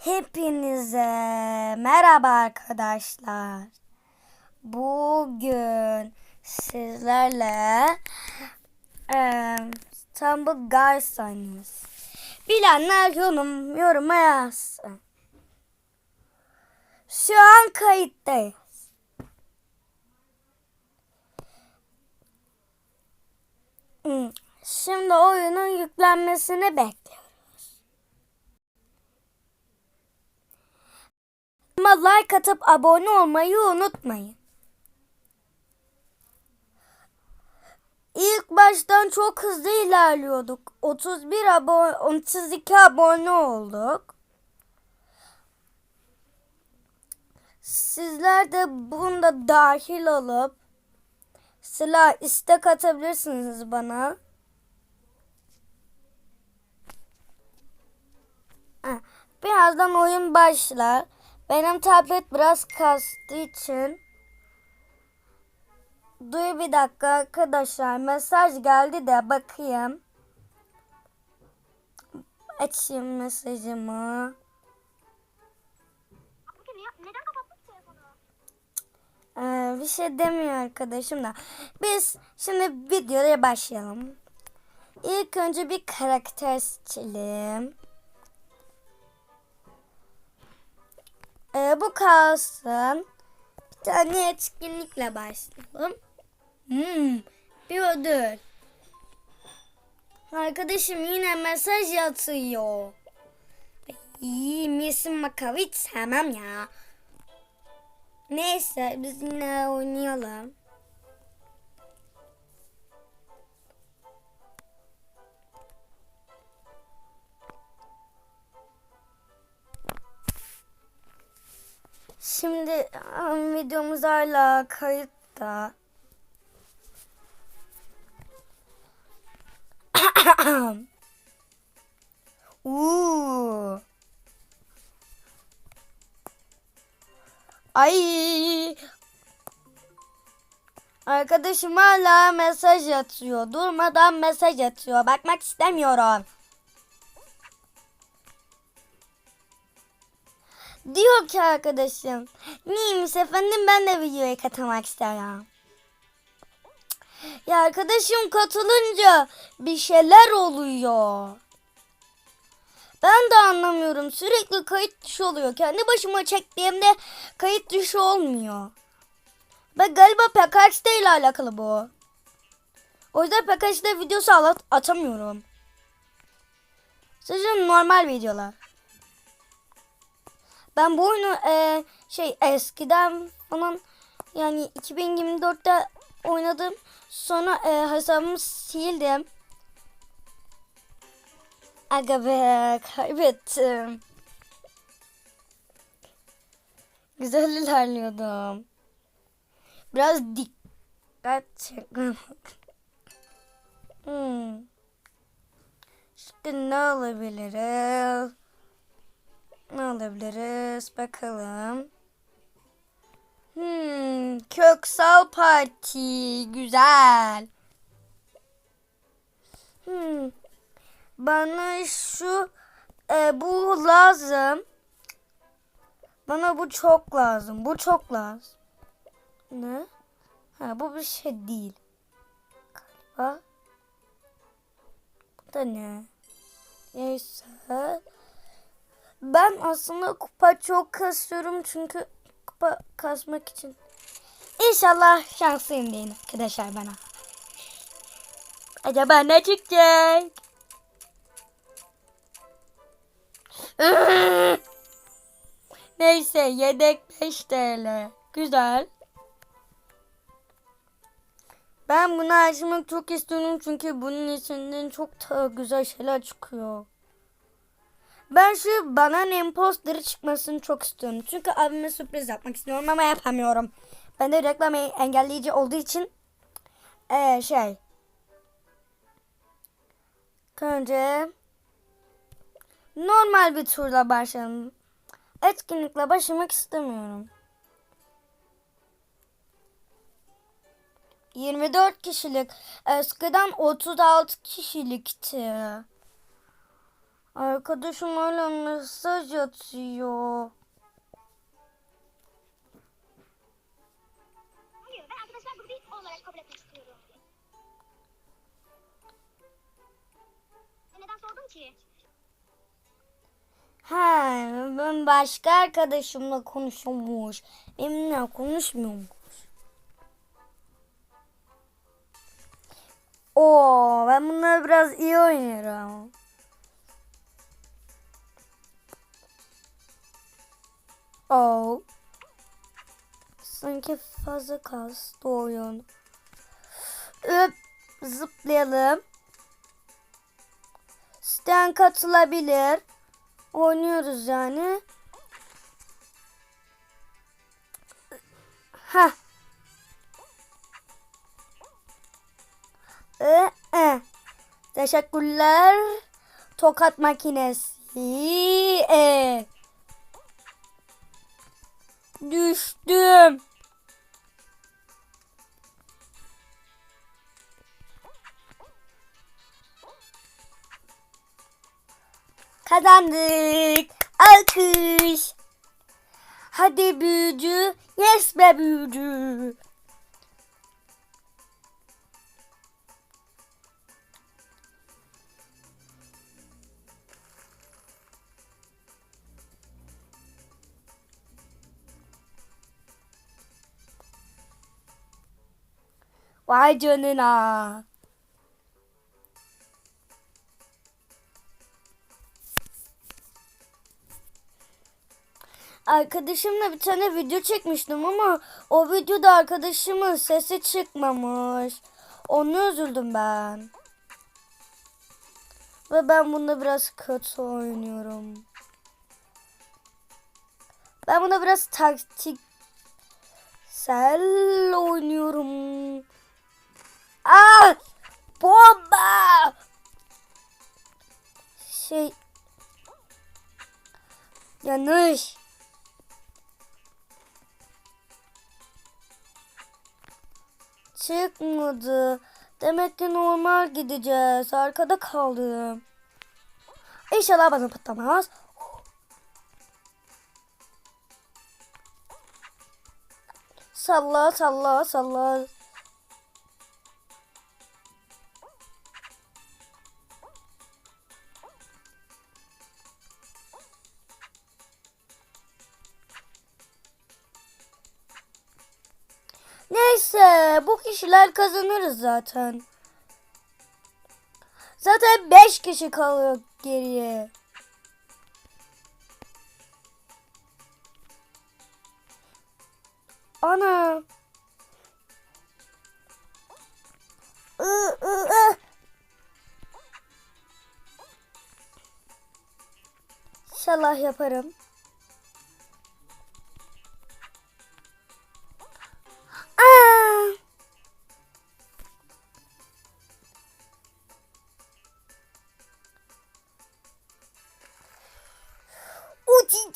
Hepinize merhaba arkadaşlar. Bugün sizlerle eee İstanbul Guys oynuyoruz. Bilenler yorum, yoruma yazsın. Şu an kayıttayız. Şimdi oyunun yüklenmesini bekliyoruz. Ama like atıp abone olmayı unutmayın. İlk baştan çok hızlı ilerliyorduk. 31 abone, 32 abone olduk. Sizler de bunda dahil olup silah istek atabilirsiniz bana. Ha, Birazdan oyun başlar. Benim tablet biraz kastığı için. Dur bir dakika arkadaşlar. Mesaj geldi de bakayım. Açayım mesajımı. Ee, bir şey demiyor arkadaşım da. Biz şimdi videoya başlayalım. İlk önce bir karakter seçelim. Ee, bu kalsın. Bir tane etkinlikle başlayalım. Hmm, bir ödül. Arkadaşım yine mesaj atıyor. Ay, Misim Makav hiç sevmem ya. Neyse biz yine oynayalım. Şimdi um, videomuz hala kayıtta. Uuu. Ay. Arkadaşım hala mesaj atıyor. Durmadan mesaj atıyor. Bakmak istemiyorum. Diyor ki arkadaşım. Neymiş efendim ben de videoya katılmak isterim. Ya arkadaşım katılınca bir şeyler oluyor. Ben de anlamıyorum. Sürekli kayıt dışı oluyor. Kendi başıma çektiğimde kayıt dışı olmuyor. Ben galiba PKXD ile alakalı bu. O yüzden PKXD videosu at atamıyorum. Sadece normal videolar. Ben bu oyunu e, şey eskiden falan yani 2024'te oynadım. Sonra e, hesabımı sildim. Aga be kaybettim. Güzel ilerliyordum. Biraz dikkat çekmem. hmm. Şimdi ne alabiliriz? Ne alabiliriz? Bakalım. Hmm, Köksal Parti. Güzel. Hmm. Bana şu e, bu lazım. Bana bu çok lazım. Bu çok lazım. Ne? Ha bu bir şey değil. Galiba. Bu da ne? Neyse. Ben aslında kupa çok kasıyorum çünkü kupa kasmak için. İnşallah şanslıyım deyin arkadaşlar bana. Acaba ne çıkacak? Neyse yedek 5 TL. Güzel. Ben bunu açmak çok istiyorum çünkü bunun içinden çok güzel şeyler çıkıyor. Ben şu banan imposter'ı çıkmasını çok istiyorum. Çünkü abime sürpriz yapmak istiyorum ama yapamıyorum. Ben de reklam engelleyici olduğu için ee, şey önce normal bir turla başlayalım. Etkinlikle başlamak istemiyorum. 24 kişilik. Eskiden 36 kişilikti. Arkadaşım hala mesaj atıyor. Ha, ben başka arkadaşımla konuşuyormuş. Benimle konuşmuyormuş. Oo, ben bunları biraz iyi oynuyorum. Oo. Sanki fazla kastı oyun. Öp, zıplayalım. Stan katılabilir. Oynuyoruz yani. Ha. Ee, e. Teşekkürler. Tokat makinesi. E. Düştüm. Kazandık. Alkış. Hadi büyücü. Yes be büyücü. Vay canına. Arkadaşımla bir tane video çekmiştim ama o videoda arkadaşımın sesi çıkmamış. Onu üzüldüm ben. Ve ben bunda biraz kötü oynuyorum. Ben bunda biraz taktiksel oynuyorum. Ah! Bomba! Şey... Yanlış. Çıkmadı. Demek ki normal gideceğiz. Arkada kaldım. İnşallah bana patlamaz. Salla salla salla. Neyse bu kişiler kazanırız zaten. Zaten 5 kişi kalıyor geriye. Ana. Iı. İnşallah yaparım.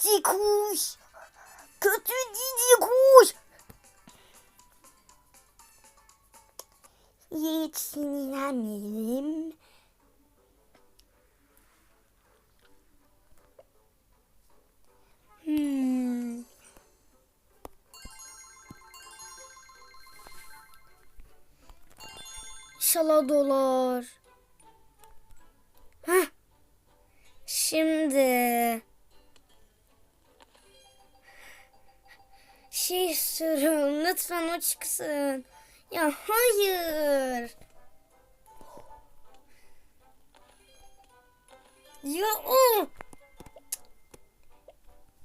Cici kuş. Kötü cici kuş. Hiç sinirlenmeyelim. Hmm. İnşallah. Şey istiyorum. Lütfen o çıksın. Ya hayır. Ya o.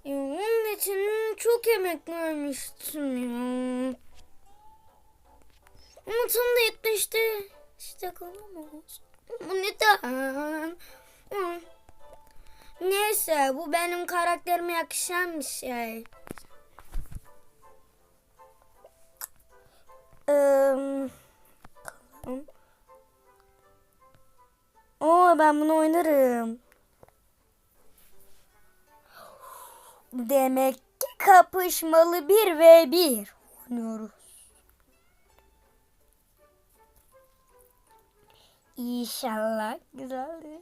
Ya onun için çok emek vermiştim ya. Ama tam da yetmişti. İşte kalamaz. Ama neden? Neyse bu benim karakterime yakışan bir şey. Bakalım. Oo ben bunu oynarım. Demek ki kapışmalı bir ve bir oynuyoruz. İnşallah güzeldir.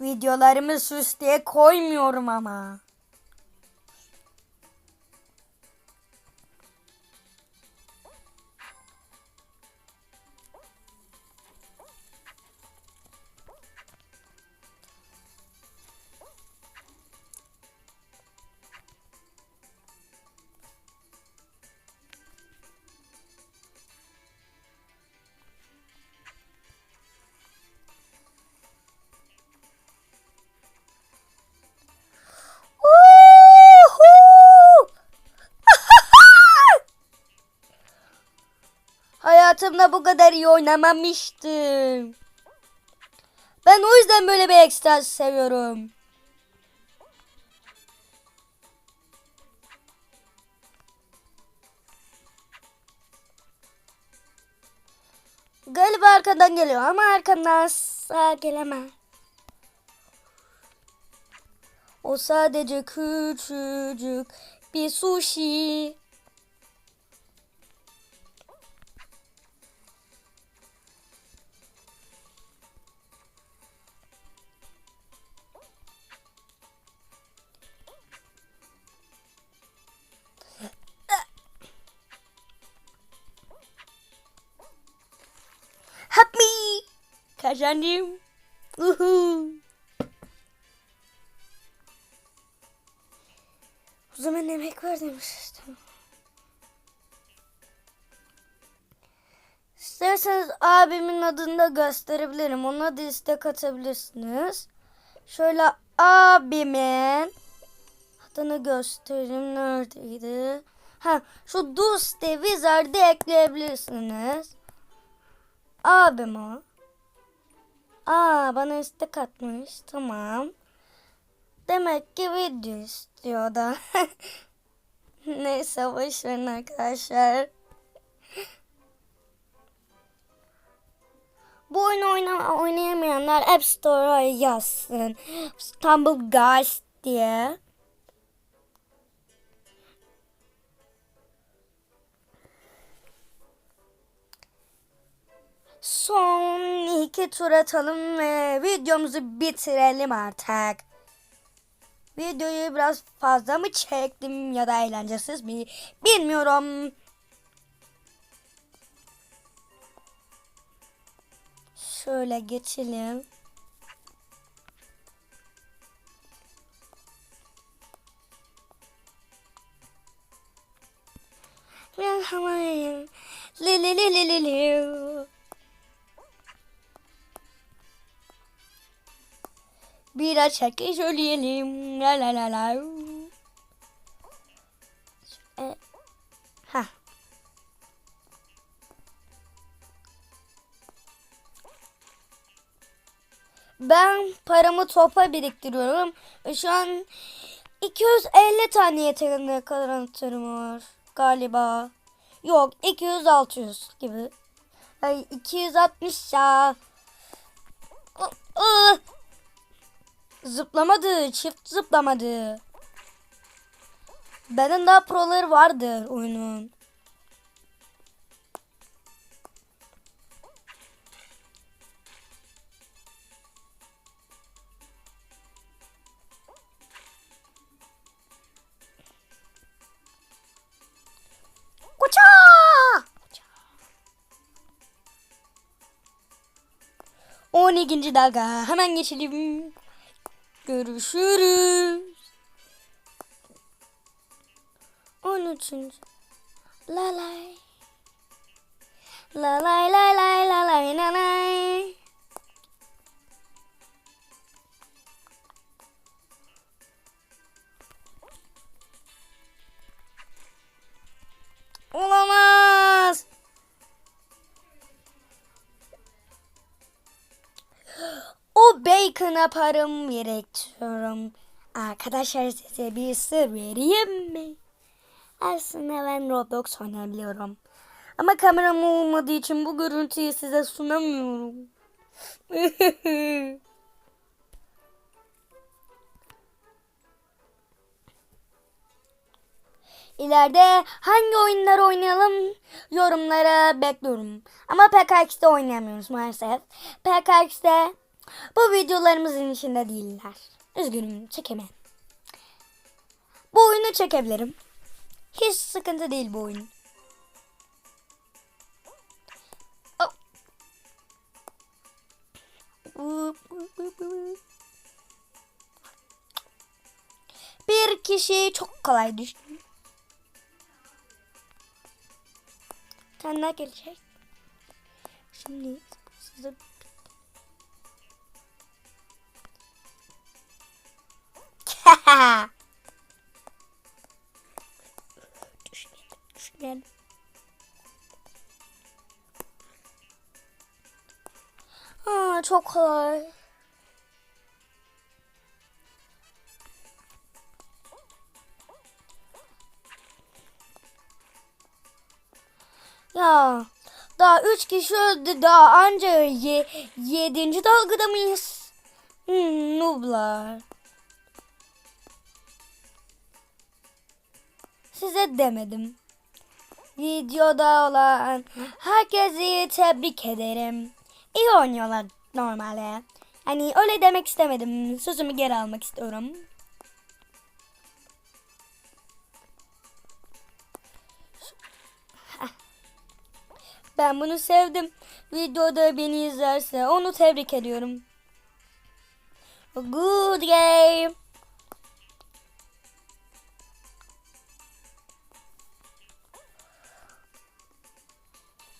Videolarımı süs diye koymuyorum ama. Hayatımda bu kadar iyi oynamamıştım. Ben o yüzden böyle bir ekstra seviyorum. Galiba arkadan geliyor ama arkamdan sağ gelemez. O sadece küçücük bir sushi. Kazandım. Uhu. O zaman emek var demiştim. İsterseniz abimin adını da gösterebilirim. Ona da istek atabilirsiniz. Şöyle abimin adını göstereyim. Neredeydi? Ha, şu Duste Wizard'ı ekleyebilirsiniz. Abim o. Aa bana istek atmış. Tamam. Demek ki video istiyor da. Neyse boşverin arkadaşlar. Bu oyunu oyna oynayamayanlar App Store'a yazsın. Stumble Guys diye. Son iki tur atalım ve videomuzu bitirelim artık. Videoyu biraz fazla mı çektim ya da eğlencesiz mi bilmiyorum. Şöyle geçelim. Li li li li li li. Bira çekiş söyleyelim. La la la la. E, ha. Ben paramı topa biriktiriyorum. Şu an 250 tane yeterine kadar anahtarım var. Galiba. Yok 200-600 gibi. Ay 260 ya. İh. Zıplamadı. Çift zıplamadı. Benim daha proları vardır oyunun. Koça! 12. dalga. Hemen geçelim. Görüşürüz. 13. La lay. La lay lay lay la lay la. O bacon'a param biriktiriyorum. Arkadaşlar size bir sır vereyim mi? Aslında ben Roblox oynayabiliyorum. Ama kameram olmadığı için bu görüntüyü size sunamıyorum. İleride hangi oyunlar oynayalım yorumlara bekliyorum. Ama PKX'de oynayamıyoruz maalesef. PKX'de Bu videolarımızın içinde değiller. Üzgünüm çekemem. Bu oyunu çekebilirim. Hiç sıkıntı değil bu oyun. Oh. Bir kişi çok kolay düştü. Tane daha gelecek. Şimdi size çok kolay. Ya daha üç kişi öldü daha anca ye, yedinci dalgada mıyız? Hmm, nooblar. Size demedim. Videoda olan herkesi tebrik ederim. İyi oynuyorlar normalde. Hani öyle demek istemedim. Sözümü geri almak istiyorum. Ben bunu sevdim. Videoda beni izlerse onu tebrik ediyorum. Good game.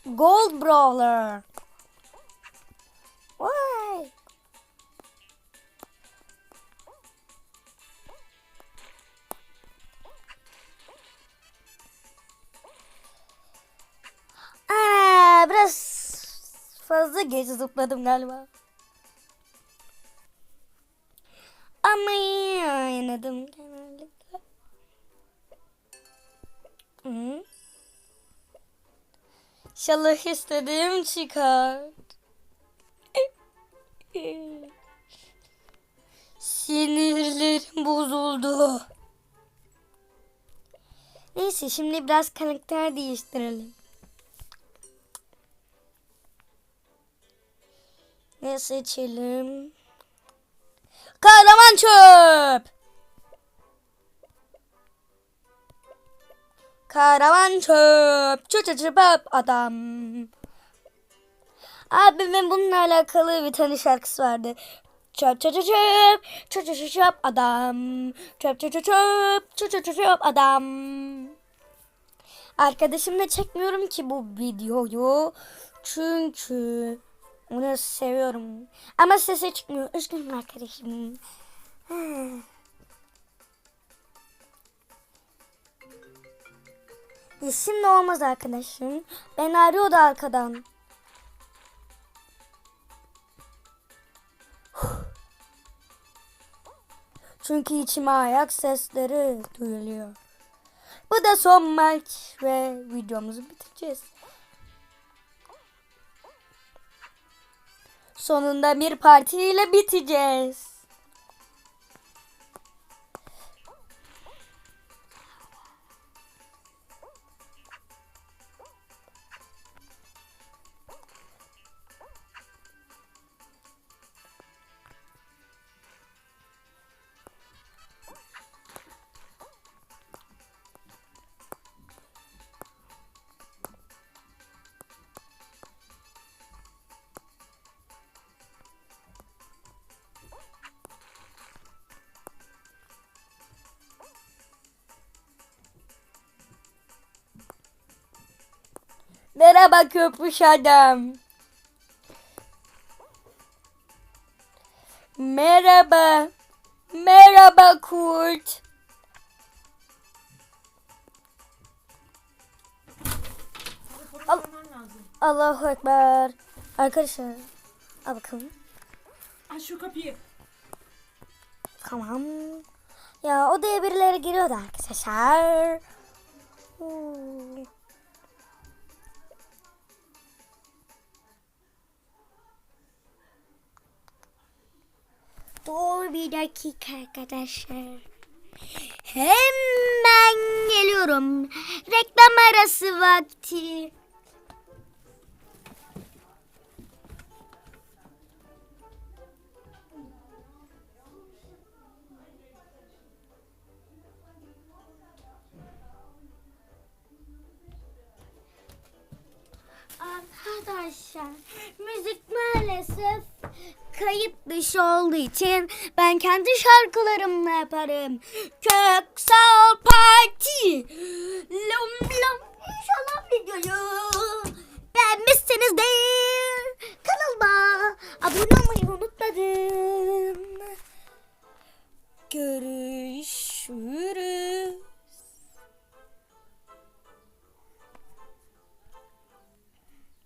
Gold Brawler. Why? Aa, biraz fazla geç zıpladım galiba. Ama iyi oynadım genellikle. Hı? İnşallah istediğim çıkar. Sinirlerim bozuldu. Neyse şimdi biraz karakter değiştirelim. Ne seçelim? Kahraman çöp. Kahraman çöp. Çöp çöp çöp adam. Abimin bununla alakalı bir tane şarkısı vardı. Çöp çöp çöp çöp. Çöp çöp çöp adam. Çöp çöp çöp çöp. Çöp çöp çöp adam. Arkadaşımla çekmiyorum ki bu videoyu. Çünkü onu seviyorum. Ama sesi çıkmıyor. Üzgünüm arkadaşım. Şimdi olmaz arkadaşım. Ben arıyordu arkadan. Çünkü içime ayak sesleri duyuluyor. Bu da son maç ve videomuzu bitireceğiz. Sonunda bir partiyle biteceğiz. Merhaba köpüş adam. Merhaba. Merhaba kurt. Al- Allahu Ekber. Arkadaşlar. Al bakalım. Aç şu kapıyı. Tamam. Ya odaya birileri giriyordu arkadaşlar. Hmm. Dur bir dakika arkadaşlar. Hemen geliyorum. Reklam arası vakti. kişi olduğu için ben kendi şarkılarımla yaparım. Köksal Parti. Lom lom. İnşallah videoyu beğenmişsiniz de kanalıma abone olmayı unutmadım. Görüşürüz.